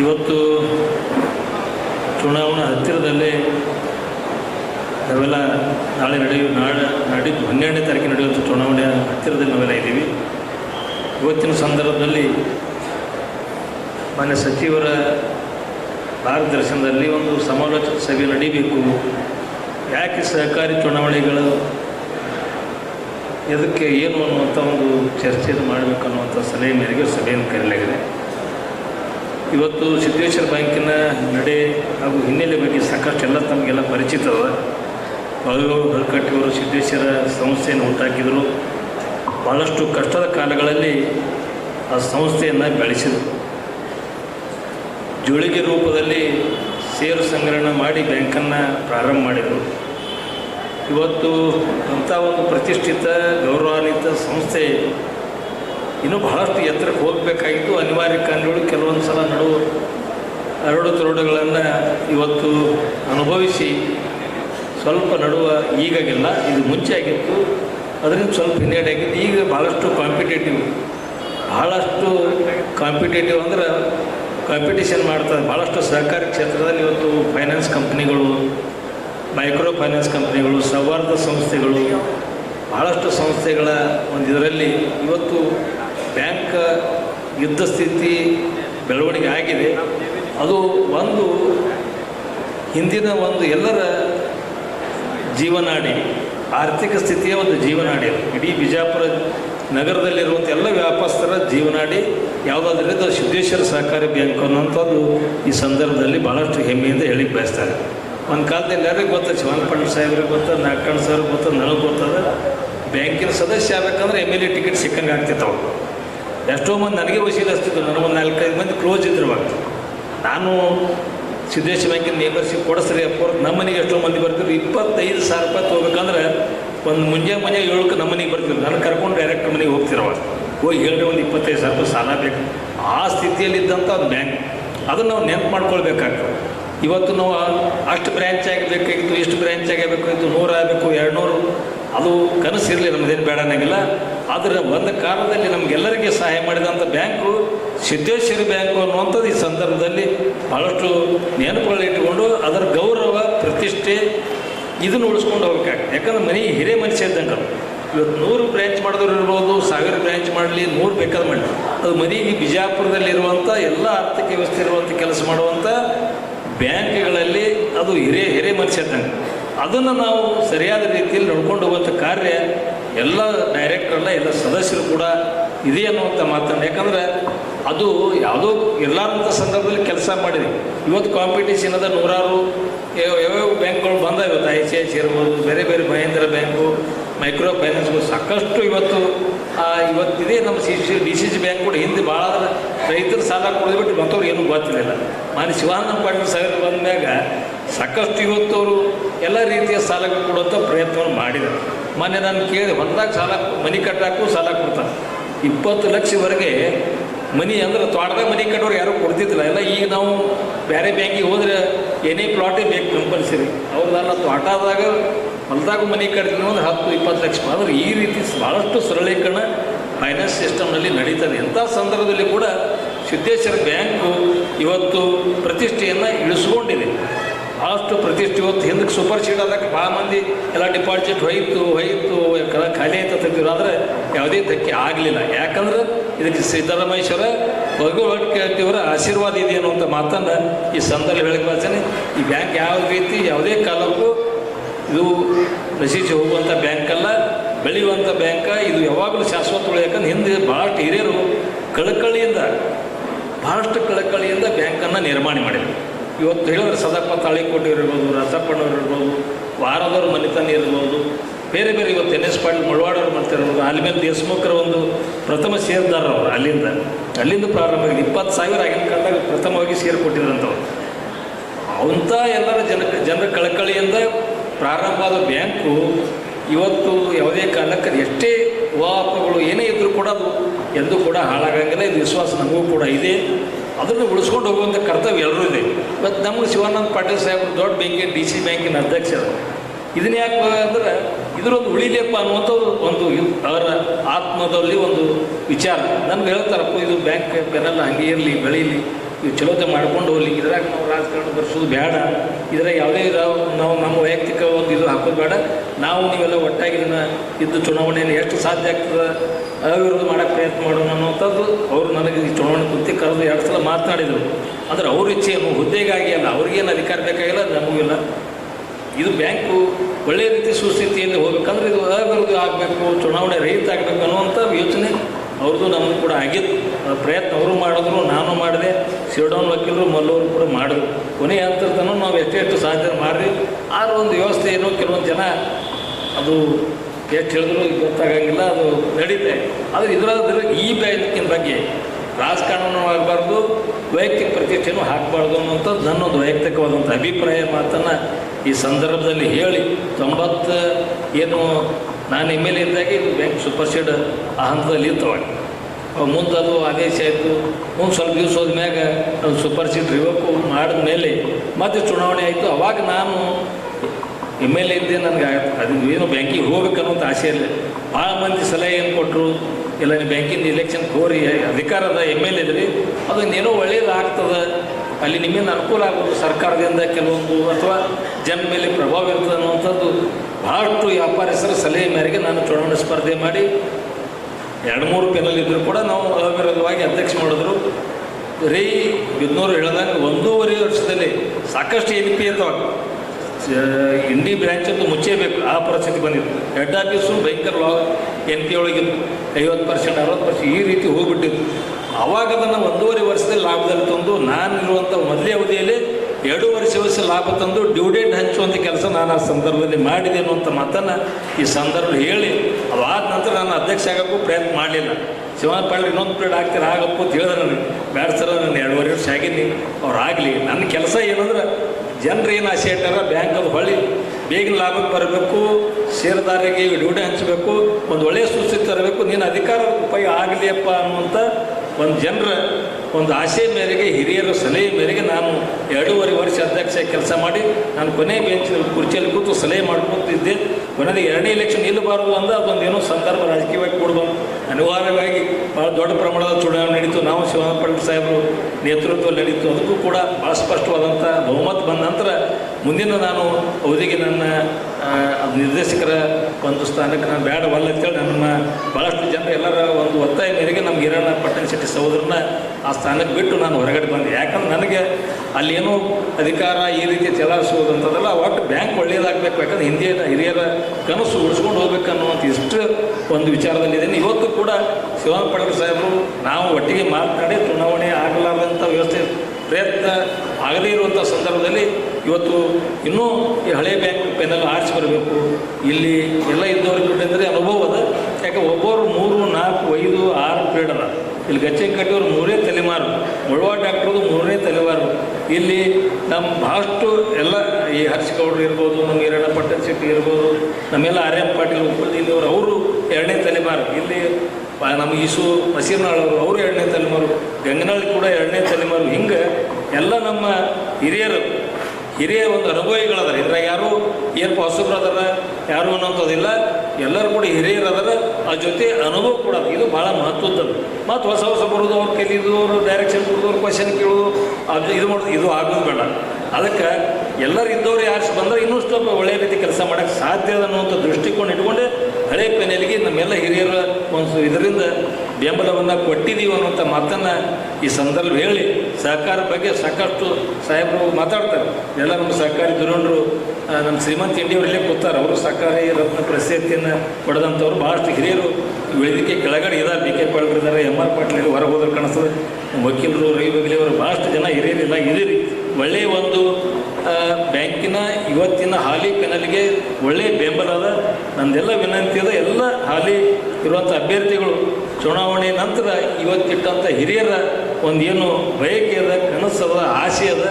ಇವತ್ತು ಚುನಾವಣಾ ಹತ್ತಿರದಲ್ಲೇ ನಾವೆಲ್ಲ ನಾಳೆ ನಡೆಯುವ ನಾಳೆ ನಡೆ, ಹನ್ನೆರಡನೇ ತಾರೀಕು ನಡೆಯುವಂಥ ಚುನಾವಣೆಯ ಹತ್ತಿರದಲ್ಲಿ ನಾವೆಲ್ಲ ಇದ್ದೀವಿ. ಇವತ್ತಿನ ಸಂದರ್ಭದಲ್ಲಿ ಮಾನ್ಯ ಸಚಿವರ ಮಾರ್ಗದರ್ಶನದಲ್ಲಿ ಒಂದು ಸಮಾಲೋಚನಾ ಸಭೆ ನಡೀಬೇಕು. ಯಾಕೆ ಸಹಕಾರಿ ಚುನಾವಣೆಗಳು ಇದಕ್ಕೆ ಏನು ಅನ್ನುವಂಥ ಒಂದು ಚರ್ಚೆಯನ್ನು ಮಾಡಬೇಕು ಅನ್ನುವಂಥ ಸಲಹೆ ಮೇರೆಗೆ ಸಭೆಯನ್ನು ಕರೆಯಲಾಗಿದೆ. ಇವತ್ತು ಸಿದ್ದೇಶ್ವರ ಬ್ಯಾಂಕಿನ ನಡೆ ಹಾಗೂ ಹಿನ್ನೆಲೆ ಬಗ್ಗೆ ಸಾಕಷ್ಟು ಎಲ್ಲ ತಮಗೆಲ್ಲ ಪರಿಚಿತವ ಅವರು ಹರಕಟ್ಟಿಯವರು ಸಿದ್ದೇಶ್ವರ ಸಂಸ್ಥೆಯನ್ನು ಉಂಟಾಕಿದರು. ಭಾಳಷ್ಟು ಕಷ್ಟದ ಕಾಲಗಳಲ್ಲಿ ಆ ಸಂಸ್ಥೆಯನ್ನು ಬೆಳೆಸಿದರು. ಜೋಳಿಗೆ ರೂಪದಲ್ಲಿ ಷೇರು ಸಂಗ್ರಹಣ ಮಾಡಿ ಬ್ಯಾಂಕನ್ನು ಪ್ರಾರಂಭ ಮಾಡಿದರು. ಇವತ್ತು ಅಂಥ ಒಂದು ಪ್ರತಿಷ್ಠಿತ ಗೌರವಾನ್ವಿತ ಸಂಸ್ಥೆ ಇನ್ನೂ ಬಹಳಷ್ಟು ಎತ್ತರಕ್ಕೆ ಹೋಗಬೇಕಾಗಿತ್ತು. ಅನಿವಾರ್ಯ ಕಾರಣಗಳು ಕೆಲವೊಂದು ಸಲ ನಡುವು ಅರಡು ತರುಡುಗಳನ್ನು ಇವತ್ತು ಅನುಭವಿಸಿ ಸ್ವಲ್ಪ ನಡುವ ಈಗಾಗಿಲ್ಲ ಇದು ಮುಂಚೆ ಆಗಿತ್ತು. ಅದರಿಂದ ಸ್ವಲ್ಪ ಹಿನ್ನೆಡೆ ಆಗಿತ್ತು. ಈಗ ಭಾಳಷ್ಟು ಕಾಂಪಿಟೇಟಿವ್ ಭಾಳಷ್ಟು ಕಾಂಪಿಟೇಟಿವ್ ಅಂದ್ರೆ ಕಾಂಪಿಟೇಷನ್ ಮಾಡ್ತಾರೆ ಭಾಳಷ್ಟು ಸಹಕಾರಿ ಕ್ಷೇತ್ರದಲ್ಲಿ ಇವತ್ತು ಫೈನಾನ್ಸ್ ಕಂಪ್ನಿಗಳು ಮೈಕ್ರೋ ಫೈನಾನ್ಸ್ ಕಂಪ್ನಿಗಳು ಸೌಹಾರ್ದ ಸಂಸ್ಥೆಗಳು ಭಾಳಷ್ಟು ಸಂಸ್ಥೆಗಳ ಒಂದು ಇದರಲ್ಲಿ ಇವತ್ತು ಬ್ಯಾಂಕ್ ಯುದ್ಧ ಸ್ಥಿತಿ ಬೆಳವಣಿಗೆ ಆಗಿದೆ. ಅದು ಒಂದು ಹಿಂದಿನ ಒಂದು ಎಲ್ಲರ ಜೀವನಾಡಿ ಆರ್ಥಿಕ ಸ್ಥಿತಿಯ ಒಂದು ಜೀವನಾಡಿ ಇಡೀ ಬಿಜಾಪುರ ನಗರದಲ್ಲಿರುವಂಥ ಎಲ್ಲ ವ್ಯಾಪಾರಸ್ಥರ ಜೀವನಾಡಿ ಯಾವುದಾದ್ರಿಂದ ಸಿದ್ದೇಶ್ವರ ಸಹಕಾರಿ ಬ್ಯಾಂಕ್ ಅನ್ನೋಂಥದ್ದು ಈ ಸಂದರ್ಭದಲ್ಲಿ ಭಾಳಷ್ಟು ಹೆಮ್ಮೆಯಿಂದ ಹೇಳಿ ಬಯಸ್ತಾರೆ. ಒಂದು ಕಾಲದಲ್ಲಿ ಯಾರಿಗೆ ಗೊತ್ತ ಶಿವನ್ ಸಾಹೇಬ್ರಿಗೆ ಗೊತ್ತ ನಾಗಣ್ಣ ಸರ್ ಗೊತ್ತ, ನನಗೆ ಗೊತ್ತದ. ಬ್ಯಾಂಕಿನ ಸದಸ್ಯ ಆಗ್ಬೇಕಂದ್ರೆ ಎಂ ಎಲ್ ಎ ಟಿಕೆಟ್ ಸಿಕ್ಕಂಗೆ ಆಗ್ತಿತ್ತವು ಎಷ್ಟೋ ಮಂದಿ ನನಗೆ ವಸೀಲಿಸ್ತಿದ್ದು ಒಂದು ನಾಲ್ಕೈದು ಮಂದಿ ಕ್ಲೋಸ್ ಇದ್ರು ಅವಾಗ ನಾನು ಸಿದ್ದೇಶ ಬ್ಯಾಂಕಿನ ನೇಬರ್ಸಿಗೆ ಕೊಡಿಸ್ರಿ ಅಪ್ಪ ನಮ್ಮ ಮನೆಗೆ ಎಷ್ಟೋ ಮಂದಿ ಬರ್ತಿದ್ರು. ಇಪ್ಪತ್ತೈದು ಸಾವಿರ ರೂಪಾಯಿ ತೊಗೋಬೇಕಂದ್ರೆ ಒಂದು ಮುಂಜಾನೆ ಮುಂಜಾನೆ ಏಳಕ್ಕೆ ನಮ್ಮ ಮನೆಗೆ ಬರ್ತಿದ್ರು. ನಾನು ಕರ್ಕೊಂಡು ಡೈರೆಕ್ಟ್ ಮನೆಗೆ ಹೋಗ್ತಿರವ ಹೋಗಿ ಹೇಳಿದ್ರೆ ಒಂದು ಇಪ್ಪತ್ತೈದು ಸಾವಿರ ರೂಪಾಯಿ ಸಾಲ ಬೇಕು. ಆ ಸ್ಥಿತಿಯಲ್ಲಿದ್ದಂಥ ಬ್ಯಾಂಕ್ ಅದನ್ನು ನಾವು ನೆನಪು ಮಾಡ್ಕೊಳ್ಬೇಕಾಗ್ತದೆ. ಇವತ್ತು ನಾವು ಅಷ್ಟು ಬ್ರ್ಯಾಂಚ್ ಆಗಬೇಕಾಗಿತ್ತು ಇಷ್ಟು ಬ್ರ್ಯಾಂಚ್ ಆಗಬೇಕಾಗಿತ್ತು ನೂರು ಆಗಬೇಕು ಎರಡು ನೂರು ಅದು ಕನಸಿರಲಿ ನಮ್ಮದೇನು ಬೇಡ ಅನ್ನಂಗಿಲ್ಲ ಆದರೆ ಒಂದು ಕಾಲದಲ್ಲಿ ನಮಗೆಲ್ಲರಿಗೆ ಸಹಾಯ ಮಾಡಿದಂಥ ಬ್ಯಾಂಕು ಸಿದ್ದೇಶ್ವರಿ ಬ್ಯಾಂಕು ಅನ್ನುವಂಥದ್ದು ಈ ಸಂದರ್ಭದಲ್ಲಿ ಭಾಳಷ್ಟು ನೆನಪುಗಳು ಇಟ್ಟುಕೊಂಡು ಅದರ ಗೌರವ, ಪ್ರತಿಷ್ಠೆ ಇದನ್ನು ಉಳಿಸ್ಕೊಂಡು ಹೋಗ್ಬೇಕಾಗ್ತದೆ ಯಾಕಂದ್ರೆ ಮನೆ ಹಿರೇ ಮನುಷ್ಯ ಇದ್ದಂಗೆ ಇವತ್ತು ನೂರು ಬ್ರ್ಯಾಂಚ್ ಮಾಡಿದವರು ಇರ್ಬೋದು, ಸಾವಿರ ಬ್ರ್ಯಾಂಚ್ ಮಾಡಲಿ, ನೂರು ಬೇಕಾದ್ರೆ ಮಾಡಲಿ. ಅದು ಮನೆಗೆ ಬಿಜಾಪುರದಲ್ಲಿರುವಂಥ ಎಲ್ಲ ಆರ್ಥಿಕ ವ್ಯವಸ್ಥೆ ಇರುವಂಥ ಕೆಲಸ ಮಾಡುವಂಥ ಬ್ಯಾಂಕ್ಗಳಲ್ಲಿ ಅದು ಹಿರೇ ಹಿರೇ ಮನುಷ್ಯ ಇದ್ದಂಗೆ. ಅದನ್ನು ನಾವು ಸರಿಯಾದ ರೀತಿಯಲ್ಲಿ ನಡ್ಕೊಂಡು ಹೋಗುವಂಥ ಕಾರ್ಯ ಎಲ್ಲ ಡೈರೆಕ್ಟ್ರಲ್ಲ ಎಲ್ಲ ಸದಸ್ಯರು ಕೂಡ ಇದೆ ಅನ್ನುವಂಥ ಮಾತನ್ನು. ಯಾಕಂದರೆ ಅದು ಯಾವುದೋ ಇರಲಾರಂಥ ಸಂದರ್ಭದಲ್ಲಿ ಕೆಲಸ ಮಾಡಿದೆ ಇವತ್ತು ಕಾಂಪಿಟೇಷನ್ ಅದ ನೂರಾರು ಯಾವ- ಯಾವ್ಯಾವ ಬ್ಯಾಂಕ್ಗಳು ಬಂದ ಇವತ್ತು ಐ ಸಿ ಐ ಸಿ ಇರ್ಬೋದು, ಬೇರೆ ಬೇರೆ ಮಹೇಂದ್ರ ಬ್ಯಾಂಕು, ಮೈಕ್ರೋ ಫೈನಾನ್ಸ್ಗಳು ಸಾಕಷ್ಟು ಇವತ್ತು ಇವತ್ತಿದೆ ನಮ್ಮ C C, D C C bank ಕೂಡ ಹಿಂದೆ ಭಾಳ ರೈತರು ಸಾಲ ಕೊಡದ್ಬಿಟ್ಟು ಮತ್ತವ್ರು ಏನೂ ಗೊತ್ತಿರಲಿಲ್ಲ ಮಾನ್ಯ ಶಿವಾನಂದ ಪಾಟೀಲ್ ಸಾಹೇಬ್ ಬಂದಾಗ ಸಾಕಷ್ಟು ಇವತ್ತು ಅವರು ಎಲ್ಲ ರೀತಿಯ ಸಾಲ ಕೊಡುವಂಥ ಪ್ರಯತ್ನವನ್ನು ಮಾಡಿದರು. ಮೊನ್ನೆ ನಾನು ಕೇಳಿ ಹೊಂದಾಗ ಸಾಲ ಮನೆ ಕಟ್ಟೋಕ್ಕೂ ಸಾಲ ಕೊಡ್ತಾರೆ. ಇಪ್ಪತ್ತು ಲಕ್ಷವರೆಗೆ ಮನಿ ಅಂದ್ರೆ ತೋಟದಾಗ ಮನೆ ಕಟ್ಟೋರು ಯಾರೂ ಕೊಡ್ತಿದ್ದಿಲ್ಲ. ಎಲ್ಲ ಈಗ ನಾವು ಬೇರೆ ಬ್ಯಾಂಕಿಗೆ ಹೋದ್ರೆ ಏನೇ ಪ್ಲಾಟೇ ಬೇಕು ಕಂಪಲ್ಸರಿ ಅವ್ರದ್ದೆಲ್ಲ ತೋಟದಾಗ ಹೊಲದಾಗ ಮನೆ ಕಟ್ತೀನಿ ಅಂದ್ರೆ ಹತ್ತು, ಇಪ್ಪತ್ತು ಲಕ್ಷ. ಆದ್ರೆ ಈ ರೀತಿ ಭಾಳಷ್ಟು ಸರಳೀಕರಣ ಫೈನಾನ್ಸ್ ಸಿಸ್ಟಮ್ನಲ್ಲಿ ನಡೀತದೆ. ಎಂಥ ಸಂದರ್ಭದಲ್ಲಿ ಕೂಡ ಸಿದ್ದೇಶ್ವರ ಬ್ಯಾಂಕು ಇವತ್ತು ಪ್ರತಿಷ್ಠೆಯನ್ನು ಇಳಿಸ್ಕೊಂಡಿದೆ. ಭಾಳಷ್ಟು ಪ್ರತಿಷ್ಠೆ ಇವತ್ತು ಹಿಂದಕ್ಕೆ ಸೂಪರ್ ಸೀಟ್ ಆದಾಗ ಭಾಳ ಮಂದಿ ಎಲ್ಲ ಡಿಪಾಸಿಟ್ ಹೋಯ್ತು ಹೋಯ್ತು, ಎಲ್ಲ ಖಾಲಿ ಆಯ್ತು ತೆಗ್ದಿರು ಆದರೆ ಯಾವುದೇ ಧಕ್ಕೆ ಆಗಲಿಲ್ಲ. ಯಾಕಂದ್ರೆ ಇದಕ್ಕೆ ಸಿದ್ದರಾಮೇಶ್ವರ ಭಗವದ್ಗೀತೆಯವರ ಆಶೀರ್ವಾದ ಇದೆ ಅನ್ನುವಂಥ ಮಾತನ್ನು ಈ ಸಂದರ್ಭ ಹೇಳಕ್ಕೆ ಬರ್ತೇನೆ ಈ ಬ್ಯಾಂಕ್ ಯಾವ ರೀತಿ ಯಾವುದೇ ಕಾಲಕ್ಕೂ ಇದು ನಶಿಸಿ ಹೋಗುವಂಥ ಬ್ಯಾಂಕ್ ಅಲ್ಲ, ಬೆಳೆಯುವಂಥ ಬ್ಯಾಂಕ. ಇದು ಯಾವಾಗಲೂ ಶಾಶ್ವತ ಉಳಿಯಾಕಂದ್ರೆ ಹಿಂದೆ ಭಾಳಷ್ಟು ಹಿರಿಯರು ಕಳಕಳಿಯಿಂದ, ಭಾಳಷ್ಟು ಕಳಕಳಿಯಿಂದ ಬ್ಯಾಂಕನ್ನು ನಿರ್ಮಾಣ ಮಾಡಿದರು. ಇವತ್ತು ಹೇಳಿದ್ರೆ ಸದಪ್ಪ ತಾಳಿಕೋಟೆ ಇರ್ಬೋದು, ವಾರದವ್ರ ಮನೆತನ ಇರ್ಬೋದು, ಬೇರೆ ಬೇರೆ ಇವತ್ತು ಎನ್ ಎಸ್ ಪಾಟೀಲ್ ಮಳವಾಡವ್ರು ಮಾಡ್ತಿರ್ಬೋದು ಮೇಲೆ ದೇಶಮುಖರ ಒಂದು ಪ್ರಥಮ ಸೇರಿದಾರ ಅವರು ಅಲ್ಲಿಂದ. ಅಲ್ಲಿಂದ ಪ್ರಾರಂಭ ಆಗಿದೆ. ಇಪ್ಪತ್ತು ಸಾವಿರ ಆಗಿನ ಕಾಲದಾಗ ಪ್ರಥಮವಾಗಿ ಷೇರ್ ಕೊಟ್ಟಿದ್ರಂಥವ್ರು ಅಂಥ ಎಲ್ಲರ ಜನ, ಜನರ ಕಳಕಳಿಯಿಂದ ಪ್ರಾರಂಭ ಆದ ಬ್ಯಾಂಕು ಇವತ್ತು ಯಾವುದೇ ಕಾಲಕ್ಕೆ ಎಷ್ಟೇ ವಾಪಗಳು ಏನೇ ಇದ್ದರೂ ಕೂಡ ಅದು ಎಂದೂ ಕೂಡ ಹಾಳಾಗಂಗಿಲ್ಲ. ಇದು ವಿಶ್ವಾಸ ನಮಗೂ ಕೂಡ ಇದೆ. ಅದನ್ನು ಉಳಿಸ್ಕೊಂಡು ಹೋಗುವಂಥ ಕರ್ತವ್ಯ ಎಲ್ಲರೂ ಇದೆ. ಇವತ್ತು ನಮಗೆ ಶಿವಾನಂದ ಪಾಟೀಲ್ ಸಾಹೇಬ್ ದೊಡ್ಡ ಬ್ಯಾಂಕಿನ ಡಿ ಸಿ ಬ್ಯಾಂಕಿನ ಅಧ್ಯಕ್ಷರು. ಇದನ್ನ ಯಾಕೆ ಅಂದ್ರೆ ಇದರೊಂದು ಉಳಿಲಿಯಪ್ಪ ಅನ್ನುವಂಥ ಒಂದು ಅವರ ಆತ್ಮದಲ್ಲಿ ಒಂದು ವಿಚಾರ. ನನ್ಗೆ ಹೇಳ್ತಾರಪ್ಪ, ಇದು ಬ್ಯಾಂಕ್ ಬೆನ್ನೆಲ್ಲ ಹಂಗೆ ಇರಲಿ, ಬೆಳೀಲಿ ಇವು ಚಲೋತೆ ಮಾಡ್ಕೊಂಡು ಹೋಗ್ಲಿ. ಇದ್ರಾಗ ನಾವು ರಾಜಕಾರಣ ಬರ್ಸೋದು ಬೇಡ ಇದ್ರಾಗ ಯಾವುದೇ ನಾವು ನಮ್ಮ ವೈಯಕ್ತಿಕ ಒಂದು ಇದು ಹಾಕೋದು ಬೇಡ ನಾವು ನೀವೆಲ್ಲ ಒಟ್ಟಾಗಿ ಇದನ್ನು ಇದ್ದು ಚುನಾವಣೆಯನ್ನು ಎಷ್ಟು ಸಾಧ್ಯ ಆಗ್ತದೆ? ಅವಿರೋಧ ಮಾಡೋಕ್ಕೆ ಪ್ರಯತ್ನ ಮಾಡೋಣ ಅನ್ನೋಂಥದ್ದು ಅವರು ನನಗೆ ಈ ಚುನಾವಣೆ ಕುಂತಿ ಕರೆದು ಎರಡು ಸಲ ಮಾತನಾಡಿದರು. ಅಂದ್ರೆ ಅವ್ರ ಏನು? ಹುದ್ದೆಗಾಗಿ ಅಲ್ಲ. ಅವ್ರಿಗೇನು ಅಧಿಕಾರ ಬೇಕಾಗಿಲ್ಲ? ಇಲ್ಲ. ಇದು ಬ್ಯಾಂಕು ಒಳ್ಳೆಯ ರೀತಿ ಸುಸ್ಥಿತಿಯಲ್ಲಿ ಹೋಗ್ಬೇಕಂದ್ರೆ ಇದು ಅಭಿವೃದ್ಧಿ ಆಗಬೇಕು, ಚುನಾವಣೆ ರಹಿತ ಆಗಬೇಕು ಅನ್ನುವಂಥ ಯೋಚನೆ ಅವ್ರದ್ದು, ನಮಗೂ ಕೂಡ ಆಗಿತ್ತು. ಪ್ರಯತ್ನ ಅವರು ಮಾಡಿದ್ರು, ನಾನು ಮಾಡಿದೆ. ಶಿವಡೌನ್ ವಕೀಲರು ಮಲ್ಲವರು ಕೂಡ ಮಾಡಿದ್ರು. ಕೊನೆಯ ಹಂತದನ್ನು ನಾವು ಎಷ್ಟೆಷ್ಟು ಸಾಧ್ಯ ಮಾಡಿರಿ? ಆ ಒಂದು ವ್ಯವಸ್ಥೆ ಏನು ಕೆಲವೊಂದು ಜನ ಅದು ಎಷ್ಟು ಹೇಳಿದ್ರು ಗೊತ್ತಾಗಂಗಿಲ್ಲ, ಅದು ನಡೀತೆ. ಆದರೆ ಇದರ ಈ ಬ್ಯಾಂಕಿನ ಬಗ್ಗೆ ರಾಜಕಾರಣನೂ ಆಗಬಾರ್ದು ವೈಯಕ್ತಿಕ ಪ್ರತಿಷ್ಠೆನೂ ಹಾಕಬಾರ್ದು ಅನ್ನೋಂಥದ್ದು ನನ್ನೊಂದು ವೈಯಕ್ತಿಕವಾದಂಥ ಅಭಿಪ್ರಾಯ ಮಾತನ್ನು ಈ ಸಂದರ್ಭದಲ್ಲಿ ಹೇಳಿ. ತೊಂಬತ್ತು ಏನು ನಾನು ಎಂ ಎಲ್ ಎ ಇದ್ದಾಗ ಇದು ಬ್ಯಾಂಕ್ ಸೂಪರ್ಸೀಡ್ ಆ ಹಂತದಲ್ಲಿ ಇತ್ತವಾಗ ಮುಂದೆ ಅದು ಆದೇಶ ಆಯಿತು. ಮುಂದೆ ಸ್ವಲ್ಪ ದಿವಸ ಹೋದ್ಮ್ಯಾಗ ಅದು ಸೂಪರ್ ಸೀಡ್ ರಿವೋಕು ಮಾಡಿದ ಮೇಲೆ ಮತ್ತೆ ಚುನಾವಣೆ ಆಯಿತು. ಅವಾಗ ನಾನು ಎಂ ಎಲ್ ಎ ಇದ್ದೇ ನನಗೆ ಅದು ಏನು ಬ್ಯಾಂಕಿಗೆ ಹೋಗ್ಬೇಕನ್ನೋಂಥ ಆಸೆ ಇಲ್ಲ ಭಾಳ ಮಂದಿ ಸಲಹೆ ಏನು ಕೊಟ್ಟರು ಇಲ್ಲ ನೀವು ಬ್ಯಾಂಕಿಂದ ಇಲೆಕ್ಷನ್ ಕೋರಿ, ಅಧಿಕಾರ ಅದ ಎಂ ಎಲ್ ಇದ್ರಿ. ಅದು ಏನೋ ಒಳ್ಳೇದು ಆಗ್ತದೆ ಅಲ್ಲಿ ನಿಮ್ಮಿಂದ ಅನುಕೂಲ ಆಗೋದು? ಸರ್ಕಾರದಿಂದ ಕೆಲವೊಂದು ಅಥವಾ ಜನ ಮೇಲೆ ಪ್ರಭಾವ ಇರ್ತದೆ ಅನ್ನುವಂಥದ್ದು. ಭಾಳಷ್ಟು ವ್ಯಾಪಾರಸ್ಥರ ಸಲಹೆ ಮೇರೆಗೆ ನಾನು ಚುನಾವಣೆ ಸ್ಪರ್ಧೆ ಮಾಡಿ, ಎರಡು ಮೂರು ಪೆನಲ್ ಇದ್ದರೂ ಕೂಡ ನಾವು ಅವಿರೋಧವಾಗಿ ಅಧ್ಯಕ್ಷ ಮಾಡಿದ್ರು. ರೀ, ಬಿದ್ನೂರು ಹೇಳ್ದಂಗೆ ಒಂದೂವರೆ ವರ್ಷದಲ್ಲಿ ಸಾಕಷ್ಟು ಎನ್ ಪಿ ಅಥವಾ ಇಂಡಿ ಬ್ರ್ಯಾಂಚ್ ಅಂತೂ ಮುಚ್ಚೇಬೇಕು ಆ ಪರಿಸ್ಥಿತಿ ಬಂದಿತ್ತು. ಹೆಡ್ ಆಫೀಸು ಭಯಂಕರ ಲಾ ಎನ್ ಪಿ ಒಳಗಿತ್ತು. ಐವತ್ತು ಪರ್ಸೆಂಟ್ ಅರವತ್ತು ಪರ್ಸೆಂಟ್ ಈ ರೀತಿ ಹೋಗ್ಬಿಟ್ಟಿತ್ತು. ಆವಾಗ ಅದನ್ನು ಒಂದೂವರೆ ವರ್ಷದಲ್ಲಿ ಲಾಭದಲ್ಲಿ ತಂದು ನಾನು ಇರುವಂಥ ಮೊದಲೇ ಅವಧಿಯಲ್ಲಿ ಎರಡು ವರ್ಷ ವರ್ಷ ಲಾಭ ತಂದು ಡಿವಿಡೆಂಡ್ ಹಂಚುವಂಥ ಕೆಲಸ ನಾನು ಆ ಸಂದರ್ಭದಲ್ಲಿ ಮಾಡಿದೆ ಅನ್ನುವಂಥ ಮಾತನ್ನು ಈ ಸಂದರ್ಭ ಹೇಳಿ. ಅವಾದ ನಂತರ ನಾನು ಅಧ್ಯಕ್ಷ ಆಗೋಕ್ಕೂ ಪ್ರಯತ್ನ ಮಾಡಲಿಲ್ಲ. ಶಿವನ ಪಾಳ್ಯ ಇನ್ನೊಂದು ಪ್ಲೇಡ್ ಆಗ್ತೀರ, ಆಗಪ್ಪ ಅಂತ ಹೇಳಿದ್ರೆ. ನನಗೆ ಬ್ಯಾಡ ಸರ, ನಾನು ಎರಡುವರೆ ವರ್ಷ ಆಗಿದ್ದೀನಿ. ಅವ್ರು ಆಗಲಿ. ನನ್ನ ಕೆಲಸ ಏನಂದ್ರೆ ಜನರು ಏನು ಆಸೆ ಇಟ್ಟಾರ ಅದು ಹೊಳ್ಳಿ ಬೇಗ ಲಾಭಕ್ಕೆ ಬರಬೇಕು ಷೇರುದಾರರಿಗೆ ಡ್ಯೂಟಿ ಹಂಚಬೇಕು, ಒಂದು ಒಳ್ಳೆಯ ಸುಸ್ಥಿತಿ ತರಬೇಕು, ನೀನು ಅಧಿಕಾರ ಉಪಯೋಗ ಆಗಲಿಯಪ್ಪ ಅನ್ನುವಂಥ ಒಂದು ಜನರ ಒಂದು ಆಸೆ ಮೇರೆಗೆ, ಹಿರಿಯರ ಸಲಹೆ ಮೇರೆಗೆ ನಾನು ಎರಡೂವರೆ ವರ್ಷ ಅಧ್ಯಕ್ಷ ಕೆಲಸ ಮಾಡಿ, ನಾನು ಕೊನೆ ಬೆಂಚಿನಲ್ಲಿ ಕುರ್ಚಿಯಲ್ಲಿ ಕೂತು ಸಲಹೆ ಮಾಡ್ಕೊತಿದ್ದೆ. ಕೊನೆಗೆ ಎರಡನೇ ಎಲೆಕ್ಷನ್ ನಿಲ್ಲಬಾರದು ಅಂದ ಅದೊಂದು ಏನೋ ಸಂದರ್ಭ ರಾಜಕೀಯವಾಗಿ ಕೂಡ ಅನಿವಾರ್ಯವಾಗಿ ಭಾಳ ದೊಡ್ಡ ಪ್ರಮಾಣದ ಚುನಾವಣೆ ನಡೀತು. ನಾವು ಶಿವರಾಮ ಪಟೇಲ್ ಸಾಹೇಬರು ನೇತೃತ್ವದಲ್ಲಿ ನಡೀತು. ಅದಕ್ಕೂ ಕೂಡ ಭಾಳ ಸ್ಪಷ್ಟವಾದಂಥ ಬಹುಮತ ಬಂದ ನಂತರ ಮುಂದಿನ ನಾನು ಅವಧಿಗೆ ನನ್ನ ನಿರ್ದೇಶಕರ ಒಂದು ಸ್ಥಾನಕ್ಕೆ ನಾನು ಬೇಡವಲ್ಲ ಅಂತೇಳಿ ನನ್ನ ಭಾಳಷ್ಟು ಜನ ಎಲ್ಲರ ಒಂದು ಒತ್ತಾಯ ಮೇರೆಗೆ ನಮ್ಮ ಈರಣ್ಣ ಪಟ್ಟಣ ಶೆಟ್ಟಿ ಸಹೋದರನ್ನ ಆ ಸ್ಥಾನಕ್ಕೆ ಬಿಟ್ಟು ನಾನು ಹೊರಗಡೆ ಬಂದೆ. ಯಾಕಂದ್ರೆ ನನಗೆ ಅಲ್ಲೇನೋ ಅಧಿಕಾರ ಈ ರೀತಿ ಚಲಾಯಿಸುವುದಂಥದ್ದಲ್ಲ ಒಟ್ಟು ಬ್ಯಾಂಕ್ ಒಳ್ಳೆಯದಾಗಬೇಕು ಯಾಕಂದ್ರೆ ಹಿಂದಿಯ ಹಿರಿಯರ ಕನಸು ಉಳಿಸ್ಕೊಂಡು ಹೋಗ್ಬೇಕು ಅನ್ನುವಂಥ ಇಷ್ಟು ಒಂದು ವಿಚಾರದಲ್ಲಿದ್ದೇನೆ ಇವತ್ತು ಕೂಡ ಶಿವರಾಮ ಪಾಟೀಲ್ ಸಾಹೇಬರು ನಾವು ಒಟ್ಟಿಗೆ ಮಾತನಾಡಿ ಚುನಾವಣೆ ಆಗಲಾರ್ದಂಥ ವ್ಯವಸ್ಥೆ ಪ್ರಯತ್ನ ಆಗದೇ ಇರುವಂಥ ಸಂದರ್ಭದಲ್ಲಿ ಇವತ್ತು ಇನ್ನೂ ಈ ಹಳೆ ಬ್ಯಾಂಕ್ ಪೆನಲ್ ಆರಿಸಿ ಬರಬೇಕು. ಇಲ್ಲಿ ಎಲ್ಲ ಇದ್ದವ್ರಿಗೆ ಬಿಟ್ಟಂದರೆ ಅನುಭವ ಅದ ಯಾಕೆ ಒಬ್ಬರು ಮೂರು, ನಾಲ್ಕು, ಐದು, ಆರು ಪೀರಿಯಡ್ ಅದ ಇಲ್ಲಿ ಗಚ್ಚೆ ಕಟ್ಟಿಯವರು ಮೂರೇ ತಲೆಮಾರು. ಮುಳ್ವಾ ಡಾಕ್ಟ್ರದು ಮೂರನೇ ತಲೆಮಾರು. ಇಲ್ಲಿ ನಮ್ಮ ಭಾಳಷ್ಟು ಎಲ್ಲ ಈ ಹರ್ಷಗೌಡರು ಇರ್ಬೋದು ನಮ್ಮ ಈರಣ್ಣ ಪಟ್ಟಣ ಶೆಟ್ಟಿ ಇರ್ಬೋದು, ನಮ್ಮೆಲ್ಲ ಆರ್ ಎಂ ಪಾಟೀಲ್ ಇಲ್ಲಿವರು ಅವರು ಎರಡನೇ ತಲೆಮಾರು. ಇಲ್ಲಿ ನಮ್ಮ ಈಸು ಮಸೀರ್ನಾಳವರು ಅವರು ಎರಡನೇ ತಲೆಮಾರು. ಗಂಗನಾಳ್ ಕೂಡ ಎರಡನೇ ತಲೆಮಾರು. ಹಿಂಗೆ ಎಲ್ಲ ನಮ್ಮ ಹಿರಿಯರು, ಹಿರಿಯ ಒಂದು ಅನುಭವಿಗಳದಾರೆ. ಇದ್ರಾಗ ಯಾರು ಏನು ಪಾಸಿಬಲ್ ಅದಾರ, ಯಾರು ಅನ್ನೋಂಥದ್ದಿಲ್ಲ ಎಲ್ಲರೂ ಕೂಡ ಹಿರಿಯರು ಅದರ ಆ ಜೊತೆ ಅನುಭವ ಕೂಡ ಇದು ಭಾಳ ಮಹತ್ವದ್ದು ಮತ್ತು ಹೊಸ ಹೊಸ ಬರೋದು, ಅವ್ರು ಕಲಿಯೋದು ಅವರು ಡೈರೆಕ್ಷನ್ ಕೊಡೋದು ಕ್ವಶನ್ ಕೇಳೋದು, ಅದು ಇದು ಮಾಡೋದು, ಇದು ಆಗೋದು ಬೇಡ. ಅದಕ್ಕೆ ಎಲ್ಲರೂ ಇದ್ದವ್ರು ಯಾರು ಬಂದ್ರೆ ಇನ್ನೂ ಸ್ವಲ್ಪ ಒಳ್ಳೆಯ ರೀತಿ ಕೆಲಸ ಮಾಡೋಕ್ಕೆ ಸಾಧ್ಯ ಅನ್ನುವಂಥ ದೃಷ್ಟಿಕೋನ ಇಟ್ಕೊಂಡು ಹಳೆ ಪೆನೆಲಿಗೆ ನಮ್ಮೆಲ್ಲ ಹಿರಿಯರ ಒಂದು ಇದರಿಂದ ಬೆಂಬಲವನ್ನು ಕೊಟ್ಟಿದ್ದೀವಿ ಅನ್ನುವಂಥ ಮಾತನ್ನು ಈ ಸಂದರ್ಭ ಹೇಳಿ ಸಹಕಾರ ಬಗ್ಗೆ ಸಾಕಷ್ಟು ಸಾಹೇಬರು ಮಾತಾಡ್ತಾರೆ. ಎಲ್ಲ ನಮ್ಮ ಸಹಕಾರಿ ದುರಂಡರು ನಮ್ಮ ಶ್ರೀಮಂತ ಇಂಡಿಯವರಲ್ಲೇ ಕೂತಾರೆ. ಅವರು ಸಹಕಾರಿ ರತ್ನ ಪ್ರಶಸ್ತಿಯನ್ನು ಪಡೆದಂಥವ್ರು ಭಾಳಷ್ಟು ಹಿರಿಯರು. ವೇದಿಕೆ ಕೆಳಗಡೆ ಇದ್ದಾರೆ ಬಿ ಕೆ ಪಾಟೀಲ್ ಇದ್ದಾರೆ ಎಂ ಆರ್ ಪಾಟೀಲ್ ಹೊರಗೆ ಹೋದ್ರೆ ಕಾಣಿಸ್ತದೆ. ವಕೀಲರು, ರವಿ ಭಾಳಷ್ಟು ಜನ ಹಿರಿಯರಿಲ್ಲ ಇದೀರಿ ಒಳ್ಳೆಯ ಒಂದು ಬ್ಯಾಂಕಿನ ಇವತ್ತಿನ ಹಾಲಿ ಪೆನಲ್ಗೆ ಒಳ್ಳೆಯ ಬೆಂಬಲ ಅದ. ನಂದೆಲ್ಲ ವಿನಂತಿ ಅದ. ಎಲ್ಲ ಹಾಲಿ ಇರುವಂಥ ಅಭ್ಯರ್ಥಿಗಳು ಚುನಾವಣೆ ನಂತರ ಇವತ್ತಿಟ್ಟಂಥ ಹಿರಿಯರ ಒಂದೇನು ಬಯಕೆ ಅದ ಕನಸದ ಆಸೆ ಅದ.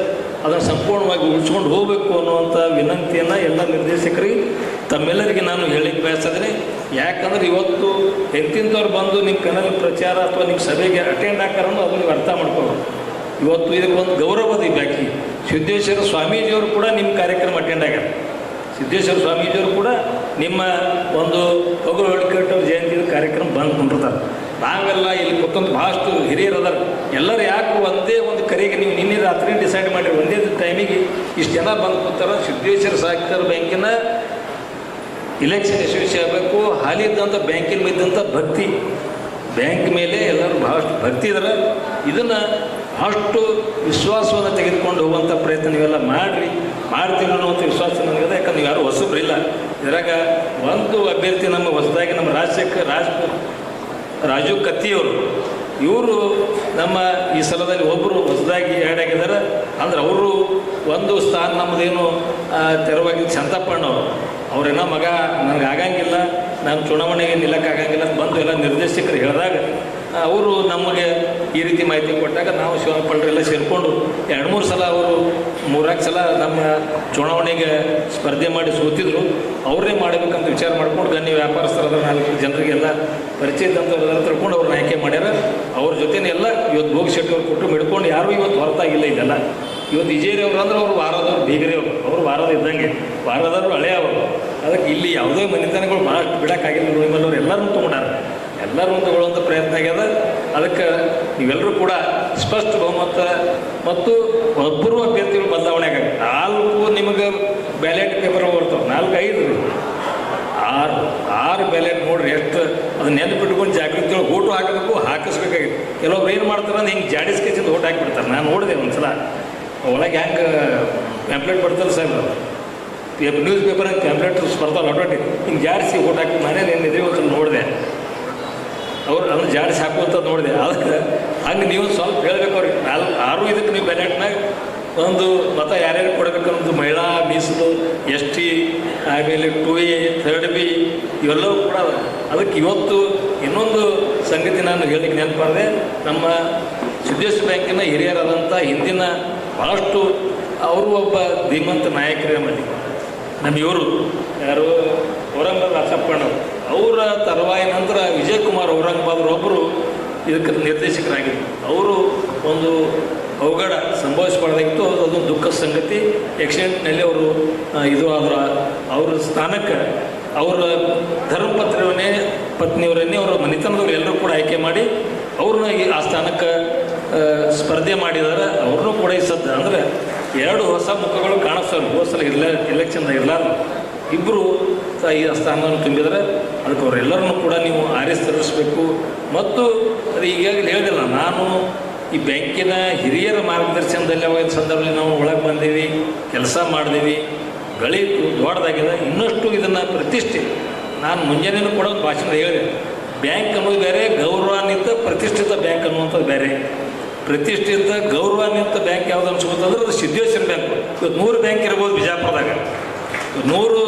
ಅದನ್ನು ಸಂಪೂರ್ಣವಾಗಿ ಉಳಿಸ್ಕೊಂಡು ಹೋಗಬೇಕು ಅನ್ನುವಂಥ ವಿನಂತಿಯನ್ನು ಎಲ್ಲ ನಿರ್ದೇಶಕರಿಗೆ ತಮ್ಮೆಲ್ಲರಿಗೆ ನಾನು ಹೇಳಿಕ್ಕೆ ಬಯಸಿದ್ರೆ ಯಾಕಂದ್ರೆ ಇವತ್ತು ಎಂತಿಂಥವ್ರು ಬಂದು ನಿಮ್ಮ ಕನ್ನಡ ಪ್ರಚಾರ ಅಥವಾ ನಿಮ್ಮ ಸಭೆಗೆ ಅಟೆಂಡ್ ಹಾಕಾರನ್ನು ನೀವು ಅರ್ಥ ಮಾಡ್ಕೊಳ್ಳೋದು. ಇವತ್ತು ಇದಕ್ಕೆ ಒಂದು ಗೌರವದ ಬಾಕಿ ಸಿದ್ದೇಶ್ವರ ಸ್ವಾಮೀಜಿಯವರು ಕೂಡ ನಿಮ್ಮ ಕಾರ್ಯಕ್ರಮ ಅಟೆಂಡ್ ಆಗ್ಯಾರ. ಸಿದ್ದೇಶ್ವರ ಸ್ವಾಮೀಜಿಯವರು ಕೂಡ ನಿಮ್ಮ ಒಂದು ಪಗುರು ಹೊಳಿಕಟ್ಟವ್ರ ಜಯಂತಿ ಕಾರ್ಯಕ್ರಮ ಬಂದು ಕುಂಡಿರ್ತಾರೆ ನಾವೆಲ್ಲ ಇಲ್ಲಿ ಗೊತ್ತಂತ ಭಾಳಷ್ಟು ಹಿರಿಯರು ಅದಾರ. ಎಲ್ಲರೂ ಯಾಕೆ ಒಂದೇ ಒಂದು ಕರೆಗೆ ನೀವು ನಿನ್ನೆ ರಾತ್ರಿ ಡಿಸೈಡ್ ಮಾಡಿರಿ. ಒಂದೇ ಟೈಮಿಗೆ ಇಷ್ಟು ಜನ ಬಂದು ಕೂತಾರ. ಸಿದ್ದೇಶ್ವರ ಸಹಕಾರ ಬ್ಯಾಂಕಿನ ಇಲೆಕ್ಷನ್ ಯಶಸ್ವಿ ಆಗಬೇಕು. ಹಾಲಿ ಇದ್ದಂಥ ಬ್ಯಾಂಕಿನ ಮೇಲಿದ್ದಂಥ ಭಕ್ತಿ. ಬ್ಯಾಂಕ್ ಮೇಲೆ ಎಲ್ಲರೂ ಭಾಳಷ್ಟು ಭಕ್ತಿ ಇದ್ದಾರೆ ಇದನ್ನು ಭಾಳಷ್ಟು ವಿಶ್ವಾಸವನ್ನು ತೆಗೆದುಕೊಂಡು ಹೋಗುವಂಥ ಪ್ರಯತ್ನ ನೀವೆಲ್ಲ ಮಾಡಿರಿ. ಮಾಡ್ತೀವಿ ಅನ್ನುವಂಥ ವಿಶ್ವಾಸ ನನಗಿದೆ ಯಾಕಂದ್ರೆ ನೀವು ಯಾರು ಹೊಸಬ್ರಿಲ್ಲ. ಇದ್ರಾಗ ಒಂದು ಅಭ್ಯರ್ಥಿ ನಮ್ಮ ಹೊಸದಾಗಿ ನಮ್ಮ ರಾಜ್ಯಕ್ಕೆ ರಾಜ್ ರಾಜು ಕತ್ತಿಯವರು. ಇವರು ನಮ್ಮ ಈ ಸಲದಲ್ಲಿ ಒಬ್ಬರು ಹೊಸದಾಗಿ ಆ್ಯಡ್ ಅಂದ್ರೆ ಅವರು ಒಂದು ಸ್ಥಾನ ನಮ್ಮದೇನು ತೆರವಾಗಿ ತೆರವಾಗಿದ್ದು ಶಾಂತಪ್ಪಣ್ಣವರು ಅವ್ರೇನೋ ಮಗ, ನನಗೆ ಆಗಂಗಿಲ್ಲ, ನಾನು ಚುನಾವಣೆಗೆ ನಿಲ್ಲಕ್ಕಾಗಂಗಿಲ್ಲ ಅಂತ ಬಂದು ಎಲ್ಲ ನಿರ್ದೇಶಕರು ಹೇಳಿದಾಗ ಅವರು ನಮಗೆ ಈ ರೀತಿ ಮಾಹಿತಿ ಕೊಟ್ಟಾಗ ನಾವು ಶಿವಪಳ್ಳರೆಲ್ಲ ಸೇರಿಕೊಂಡು ಎರಡು ಮೂರು ಸಲ ಅವರು ಮೂರಾರು ಸಲ ನಮ್ಮ ಚುನಾವಣೆಗೆ ಸ್ಪರ್ಧೆ ಮಾಡಿ ಸೋತಿದ್ರು. ಅವ್ರನ್ನೇ ಮಾಡಬೇಕಂತ ವಿಚಾರ ಮಾಡ್ಕೊಂಡು ಗಣ್ಯ ವ್ಯಾಪಾರಸ್ಥರಾದ ನಾಲ್ಕು ಜನರಿಗೆಲ್ಲ ಪರಿಚಯ ಇದ್ದಂಥವ್ರೆಲ್ಲ ತಿಳ್ಕೊಂಡು ಅವ್ರನ್ನ ಆಯ್ಕೆ ಮಾಡ್ಯಾರ. ಅವ್ರ ಜೊತೆನೇ ಎಲ್ಲ ಇವತ್ತು ಭೋಗ ಶೆಟ್ಟಿ ಅವ್ರು ಕೊಟ್ಟು ಮಿಡ್ಕೊಂಡು ಯಾರೂ ಇವತ್ತು ಹೊರತಾಗಿಲ್ಲ ಇದೆಲ್ಲ ಇವತ್ತು ವಿಜಯರಿ ಅವ್ರು ಅಂದ್ರೆ ಅವ್ರು ವಾರದವ್ರು ಬೀಗರಿಯವರು ಅವರು. ಅವರು ವಾರದ ಇದ್ದಂಗೆ ವಾರದವ್ರು ಹಳೆಯವರು ಅದಕ್ಕೆ ಇಲ್ಲಿ ಯಾವುದೇ ಮನೆತನಗಳು ಭಾಳ ಬಿಡೋಕ್ಕಾಗಿಲ್ಲ ಅವ್ರು ಎಲ್ಲರೂ ತೊಗೊಂಡಾರ. ಎಲ್ಲರೂ ತಗೊಳ್ಳುವಂಥ ಪ್ರಯತ್ನ ಆಗ್ಯದ. ಅದಕ್ಕೆ ನೀವೆಲ್ಲರೂ ಕೂಡ ಸ್ಪಷ್ಟ ಬಹುಮತ ಮತ್ತು ಒಬ್ಬರು ಅಭ್ಯರ್ಥಿಗಳು ಬದಲಾವಣೆ ನಾಲ್ಕು ನಿಮಗೆ ಬ್ಯಾಲೆಟ್ ಪೇಪರ್ ಬರ್ತಾವೆ. ನಾಲ್ಕು ಐದು ಆರು ಆರು ಬ್ಯಾಲೆಟ್ ನೋಡ್ರಿ ಎಷ್ಟು ಅದನ್ನ ನೆನಪಿಟ್ಕೊಂಡು ಜಾಗೃತಿ ಓಟು ಹಾಕಬೇಕು, ಹಾಕಿಸ್ಬೇಕಾಗಿತ್ತು. ಕೆಲವೊಬ್ರು ಏನು ಮಾಡ್ತಾರೆ ಅಂದ್ರೆ ಹಿಂಗೆ ಜಾಡಿಸ್ ಊಟ ಓಟ್ ಹಾಕಿಬಿಡ್ತಾರೆ. ನಾನು ನೋಡಿದೆ ಒಂದ್ಸಲ. ಒಳಗೆ ಹೆಂಗೆ ಪ್ಯಾಂಪ್ಲೆಟ್ ಬರ್ತಾರೆ ಸರ್ ನ್ಯೂಸ್ ಪೇಪರ್ ಪ್ಯಾಂಪ್ಲೆಟ್ ಬರ್ತಾವೆ ಅಡ್ವರ್ಟಿ ಹಿಂಗೆ ಜಾರಿಸಿ ಓಟ್ ಹಾಕಿ ಮನೇಲಿ ಏನಿದ್ರಿ ಒಂದ್ಸಲ ನೋಡಿದೆ. ಅವ್ರು ಅದನ್ನ ಜಾಡಿಸಿ ಹಾಕುವಂತ ನೋಡಿದೆ. ಅದಕ್ಕೆ ಹಂಗೆ ನೀವು ಸ್ವಲ್ಪ ಹೇಳಬೇಕು ಅವ್ರಿಗೆ. ಅಲ್ಲಿ ಆರು ಇದಕ್ಕೆ ನೀವು ಬ್ಯಾಲೆಟ್ನಾಗ ಒಂದು ಮತ ಯಾರ್ಯಾರು ಕೊಡಬೇಕನ್ನೋದು ಮಹಿಳಾ, ಮೀಸಲು, ಎಸ್ ಟಿ, ಆಮೇಲೆ ಟು ಎ, ಥರ್ಡ್ ಬಿ, ಇವೆಲ್ಲವೂ ಕೂಡ ಅದ. ಅದಕ್ಕೆ ಇವತ್ತು ಇನ್ನೊಂದು ಸಂಗತಿ ನಾನು ಹೇಳಿಕ್ಕೆ ನೆನಪಾದೆ ನಮ್ಮ ಸಿದ್ದೇಶ್ ಬ್ಯಾಂಕಿನ ಹಿರಿಯರಾದಂಥ ಹಿಂದಿನ ಭಾಳಷ್ಟು ಅವರು ಒಬ್ಬ ಧೀಮಂತ ನಾಯಕರೇ ಮಾಡಿ ನಮ್ಮ ಇವರು ಯಾರು? ಹೊರಂಬ ರಾಸಪ್ಪಣ್ಣವರು ಅವರ ತರುವಾಯ ನಂತರ ವಿಜಯ್ ಕುಮಾರ್ ಔರಂಗಾಬಾದ್ ಒಬ್ಬರು ಇದಕ್ಕೆ ನಿರ್ದೇಶಕರಾಗಿದ್ದರು. ಅವರು ಒಂದು ಅವಘಡ ಸಂಭವಿಸಬಾರ್ದಾಗಿತ್ತು ಅದೊಂದು ದುಃಖ ಸಂಗತಿ. ಆ್ಯಕ್ಸಿಡೆಂಟ್ನಲ್ಲಿ ಅವರು ಇದು ಆದ್ರ ಅವರ ಸ್ಥಾನಕ್ಕೆ ಅವರ ಧರ್ಮಪತ್ರವನ್ನೇ ಪತ್ನಿಯವರನ್ನೇ ಅವರ ಮನೆತನದವ್ರು ಎಲ್ಲರೂ ಕೂಡ ಆಯ್ಕೆ ಮಾಡಿ ಅವ್ರನ್ನ ಆ ಸ್ಥಾನಕ್ಕೆ ಸ್ಪರ್ಧೆ ಮಾಡಿದ್ದಾರೆ. ಅವ್ರನ್ನೂ ಕೂಡ ಈ ಸದ್ದ ಅಂದರೆ ಎರಡು ಹೊಸ ಮುಖಗಳು ಕಾಣಿಸ್ತಾರೆ ಹೋದ ಇಲ್ಲ ಎಲೆಕ್ಷನ್ದಾಗ ಇರಲಾರ ಇಬ್ಬರು ಈ ಸ್ಥಾನವನ್ನು ತುಂಬಿದರೆ. ಅದಕ್ಕೆ ಅವರೆಲ್ಲರನ್ನೂ ಕೂಡ ನೀವು ಆರಿಸಿ ತರಿಸ್ಬೇಕು ಮತ್ತು ಅದು ಈಗಾಗಲೇ ಹೇಳಿದಿಲ್ಲ ನಾನು ಈ ಬ್ಯಾಂಕಿನ ಹಿರಿಯರ ಮಾರ್ಗದರ್ಶನದಲ್ಲಿ ಅವಾಗ ಸಂದರ್ಭದಲ್ಲಿ ನಾವು ಒಳಗೆ ಬಂದೀವಿ, ಕೆಲಸ ಮಾಡಿದೀವಿ. ಗಳಿತು ದೊಡ್ಡದಾಗಿದೆ. ಇನ್ನಷ್ಟು ಇದನ್ನು ಪ್ರತಿಷ್ಠೆ, ನಾನು ಮುಂಜಾನೆಯೂ ಕೂಡ ಒಂದು ಭಾಷಣ ಹೇಳಿದೆ. ಬ್ಯಾಂಕ್ ಅನ್ನೋದು ಬೇರೆ, ಗೌರವಾನ್ವಿತ ಪ್ರತಿಷ್ಠಿತ ಬ್ಯಾಂಕ್ ಅನ್ನುವಂಥದ್ದು ಬೇರೆ. ಪ್ರತಿಷ್ಠಿತ ಗೌರವಾನ್ವಿತ ಬ್ಯಾಂಕ್ ಯಾವ್ದು ಅನ್ಸ್ಕೊತಂದ್ರೆ ಅದು ಸಿದ್ದೇಶ್ವರ ಬ್ಯಾಂಕ್. ಇವತ್ತು ನೂರು ಬ್ಯಾಂಕ್ ಇರ್ಬೋದು ಬಿಜಾಪುರದಾಗ. ನೂರು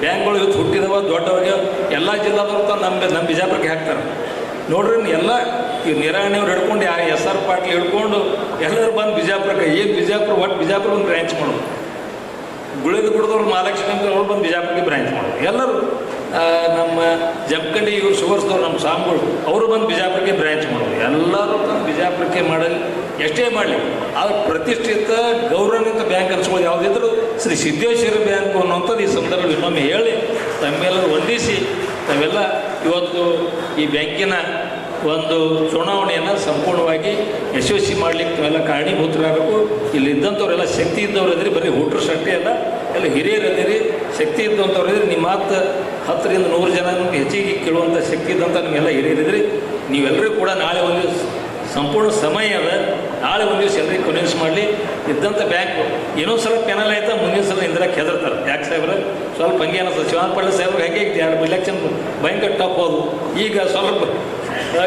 ಬ್ಯಾಂಕ್ಗಳು ಇವತ್ತು ಹುಟ್ಟಿದವ ದೊಡ್ಡವ್ರಿಗೆ ಎಲ್ಲ ಜಿಲ್ಲಾದವ್ರು ನಮ್ಮ ನಮ್ಮ ಬಿಜಾಪುರಕ್ಕೆ ಹಾಕ್ತಾರೆ. ನೋಡ್ರಿ ಎಲ್ಲ ಈ ನಿರಾಣಿಯವ್ರು ಹಿಡ್ಕೊಂಡು ಯಾ ಎಸ್ ಆರ್ ಪಾಟೀಲ್ ಹಿಡ್ಕೊಂಡು ಎಲ್ಲರೂ ಬಂದು ಬಿಜಾಪುರಕ್ಕೆ ಏನು ಬಿಜಾಪುರ ಒಟ್ಟು ಬಿಜಾಪುರ ಒಂದು ಬ್ರ್ಯಾಂಚ್ ಮಾಡೋದು. ಗುಳಿದ ಗುಡ್ದವ್ರು ಮಹಾಲಕ್ಷ್ಮಿ ಅಂತ ಅವ್ರು ಬಂದು ಬಿಜಾಪುರಕ್ಕೆ ಬ್ರಾಂಚ್ ಮಾಡೋದು. ಎಲ್ಲರೂ ಆ, ನಮ್ಮ ಜಮಖಂಡಿ ಇವ್ರು ಸುಗರ್ಸ್ದವ್ರು ನಮ್ಮ ಸಾಂಬಳು ಅವರು ಬಂದು ಬಿಜಾಪುರಕ್ಕೆ ಬ್ರ್ಯಾಂಚ್ ಮಾಡೋದು. ಎಲ್ಲರೂ ತಂದು ಬಿಜಾಪುರಕ್ಕೆ ಮಾಡಲಿ ಎಷ್ಟೇ ಮಾಡಲಿ ಆದ್ರೆ ಪ್ರತಿಷ್ಠಿತ ಗೌರವಾನ್ವಿತ ಬ್ಯಾಂಕ್ ಅನ್ಸ್ಬೋದು. ಯಾವುದಿದ್ರು ಶ್ರೀ ಸಿದ್ದೇಶ್ವರ ಬ್ಯಾಂಕ್ ಅನ್ನುವಂಥದ್ದು ಈ ಸಂದರ್ಭ ಇನ್ನೊಮ್ಮೆ ಹೇಳಿ ತಮ್ಮೆಲ್ಲರೂ ವಂದಿಸಿ ತಾವೆಲ್ಲ ಇವತ್ತು ಈ ಬ್ಯಾಂಕಿನ ಒಂದು ಚುನಾವಣೆಯನ್ನು ಸಂಪೂರ್ಣವಾಗಿ ಯಶಸ್ವಿ ಮಾಡಲಿಕ್ಕೆ ನಾವೆಲ್ಲ ಕಾರಣೀಭೂತರಾಗಬೇಕು. ಇಲ್ಲಿ ಇದ್ದಂಥವ್ರೆಲ್ಲ ಶಕ್ತಿ ಇದ್ದವ್ರು ಇದ್ರಿ ಬರೀ ಹುಟ್ಟರು ಶಕ್ತಿ ಅಲ್ಲ, ಎಲ್ಲ ಹಿರಿಯರು ಇದ್ದೀರಿ. ಶಕ್ತಿ ಇದ್ದಂಥವ್ರು ಇದ್ರಿ ನಿಮ್ಮ ಮಾತು ಹತ್ತರಿಂದ ನೂರು ಜನ ಹೆಚ್ಚಿಗೆ ಕೇಳುವಂಥ ಶಕ್ತಿ ಇದ್ದಂಥ ನಿಮಗೆಲ್ಲ ಹಿರಿಯರಿದ್ರಿ ನೀವೆಲ್ಲರೂ ಕೂಡ ನಾಳೆ ಒಂದು ಸಂಪೂರ್ಣ ಸಮಯ ಅದ. ನಾಳೆ ಒಂದು ದಿವಸ ಎಲ್ಲರಿಗೆ ಕನ್ವಿನ್ಸ್ ಮಾಡಲಿ. ಇದ್ದಂಥ ಬ್ಯಾಂಕ್ ಏನೋ ಸಲ ಪೆನಲ್ ಆಯ್ತಾ, ಮುಂದಿನ ಸಲ ಇಂದಿರಾ ಕೆದರ್ತಾರೆ. ಯಾಕೆ ಸಾಹೇಬ್ರೆ? ಸ್ವಲ್ಪ ಹಂಗೆ ಅನ್ನಿಸ್ತದೆ ಶಿವನಪಳ್ಳಿ ಸಾಹೇಬ್ರು ಹೆಂಗೆ ಐತಿ ಎರಡು ಇಲೆಕ್ಷನ್ ಭಯಂಕರ ಟಫ್ ಹೋದು ಈಗ ಸ್ವಲ್ಪ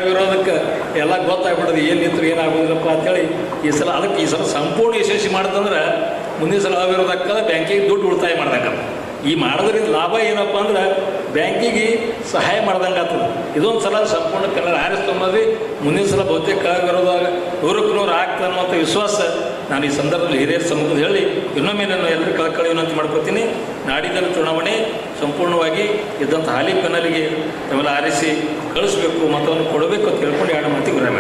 ವಿರೋಧಕ್ಕೆ ಎಲ್ಲ ಗೊತ್ತಾಗ್ಬಿಡೋದು. ಏನು ನಿಂತರು ಏನಾಗೋದಿಲ್ಲಪ್ಪ ಅಂತೇಳಿ ಈ ಸಲ ಅದಕ್ಕೆ ಈ ಸಲ ಸಂಪೂರ್ಣ ಯಶಸ್ವಿ ಮಾಡ್ತಂದ್ರೆ ಮುಂದಿನ ಸಲ ಅವಿರೋಧಕ್ಕದ ಬ್ಯಾಂಕಿಗೆ ದುಡ್ಡು ಉಳಿತಾಯ ಮಾಡ್ದಂಗೆ ಈ ಮಾಡೋದ್ರಿಂದ ಲಾಭ ಏನಪ್ಪ ಅಂದ್ರೆ ಬ್ಯಾಂಕಿಗೆ ಸಹಾಯ ಮಾಡ್ದಂಗೆ ಆಗ್ತದೆ ಇದೊಂದು ಸಲ ಸಂಪೂರ್ಣ ಕನ್ನಡ ಆರಿಸ್ತಂಬದ್ರಿ ಮುಂದಿನ ಸಲ ಬಹುತೇಕ ವಿರೋಧ ನೂರಕ್ಕೆ ನೂರು ಆಗ್ತದೆ ಅನ್ನುವಂಥ ವಿಶ್ವಾಸ ನಾನು ಈ ಸಂದರ್ಭದಲ್ಲಿ ಹಿರಿಯರ ಸಮ್ಮುಖದಲ್ಲಿ ಹೇಳಿ, ಇನ್ನೊಮ್ಮೆ ನಾನು ಎಲ್ಲರೂ ಕಳ್ಕೊಳ್ಳಿ ವಿನಂತಿ ಮಾಡ್ಕೊತೀನಿ ನಾಡಿನ ಚುನಾವಣೆ ಸಂಪೂರ್ಣವಾಗಿ ಇದ್ದಂಥ ಹಾಲಿ ಪೆನಲಿಗೆ ತಮ್ಮೆಲ್ಲ ಆರಿಸಿ ಕಳಿಸ್ಬೇಕು, ಮತವನ್ನು ಕೊಡಬೇಕು ಅಂತ ಹೇಳ್ಕೊಂಡು ಎರಡು ಮಾತಿಗೆ ವಿರಾಮ